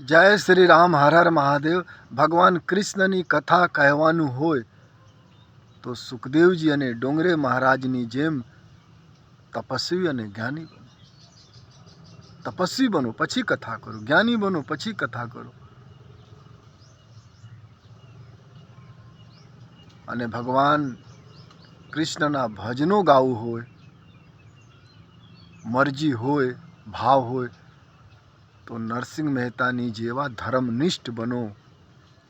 જય શ્રી રામ, હર હર મહાદેવ. ભગવાન કૃષ્ણની કથા કહેવાનું હોય તો સુખદેવજી અને ડોંગરે મહારાજની જેમ તપસ્વી અને જ્ઞાની બનો. તપસ્વી બનો, પછી કથા કરો. જ્ઞાની બનો, પછી કથા કરો. અને ભગવાન કૃષ્ણના ભજનો ગાવું હોય, મરજી હોય, ભાવ હોય તો નરસિંહ મહેતાની જેવા ધર્મનિષ્ઠ બનો.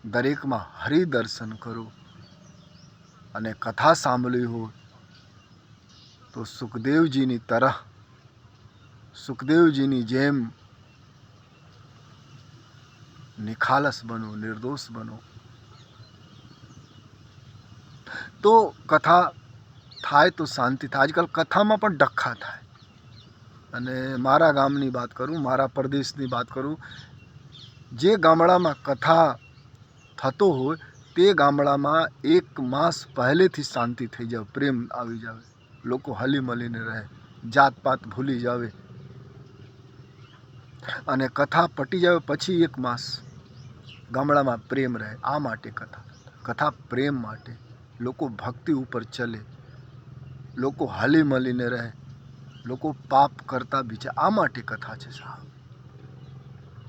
દરેકમાં હરિદર્શન કરો અને કથા સાંભળી હોય તો સુખદેવજીની તરહ, સુખદેવજીની જેમ નિખાલસ બનો, નિર્દોષ બનો. તો કથા થાય તો શાંતિ થાય. આજકાલ કથામાં પણ ડખ્ખા થાય. અને મારા ગામની વાત કરું, મારા પ્રદેશની વાત કરું, જે ગામડામાં કથા થતો હોય, તે ગામડામાં એક માસ પહેલેથી શાંતિ થઈ જાય પ્રેમ આવી જાવે, લોકો હલી મળીને રહે, જાતપાત ભૂલી જાવે. અને કથા પટી જાવે પછી એક માસ ગામડામાં પ્રેમ રહે, આ માટે કથા. કથા પ્રેમ માટે લોકો ભક્તિ ઉપર ચલે, લોકો હલી મળીને રહે લોકો પાપ કરતા બીજા આ માટે કથા છે સાહેબ.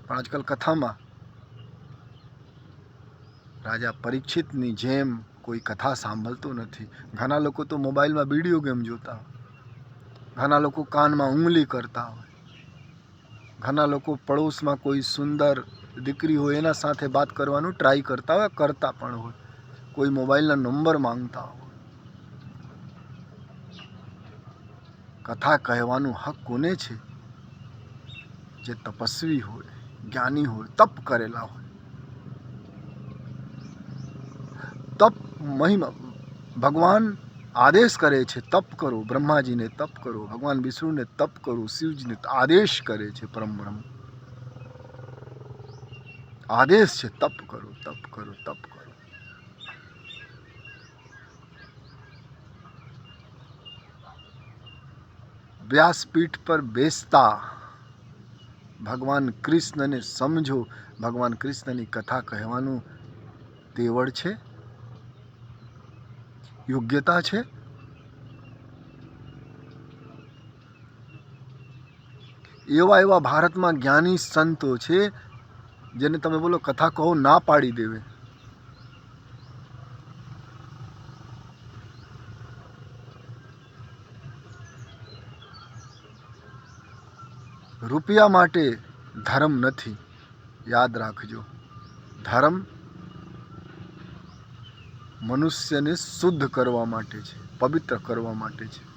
પણ આજકાલ કથામાં રાજા પરીક્ષિતની જેમ કોઈ કથા સાંભળતો નથી. ઘણા લોકો તો મોબાઈલમાં વીડિયો ગેમ જોતા હોય. ઘણા લોકો કાનમાં ઉંગલી કરતા હોય. ઘણા લોકો પડોશમાં કોઈ સુંદર દીકરી હોય એના સાથે વાત કરવાનું ટ્રાય કરતા હોય, કરતા પણ હોય. કોઈ મોબાઈલના નંબર માંગતા હોય. કથા કહેવાનું હક કોને છે? જે તપસ્વી હોય, જ્ઞાની હોય, તપ કરેલા હોય. તપ મહિમા, ભગવાન આદેશ કરે છે, તપ કરો. બ્રહ્માજીને તપ કરો, ભગવાન વિષ્ણુને તપ કરો, શિવજીને આદેશ કરે છે, પરમ બ્રહ્મ. આદેશ છે, તપ કરો તપ કરો તપ કરો. વ્યાસપીઠ પર બેસતા ભગવાન કૃષ્ણને સમજો. ભગવાન કૃષ્ણની કથા કહેવાનું તેવડ છે? યોગ્યતા છે? એવા એવા ભારતમાં જ્ઞાની સંતો છે જેને તમે બોલો કથા કહો ના પાડી દેવે. રૂપિયા માટે ધર્મ નથી. યાદ રાખજો. ધર્મ મનુષ્યને શુદ્ધ કરવા માટે છે, પવિત્ર કરવા માટે છે.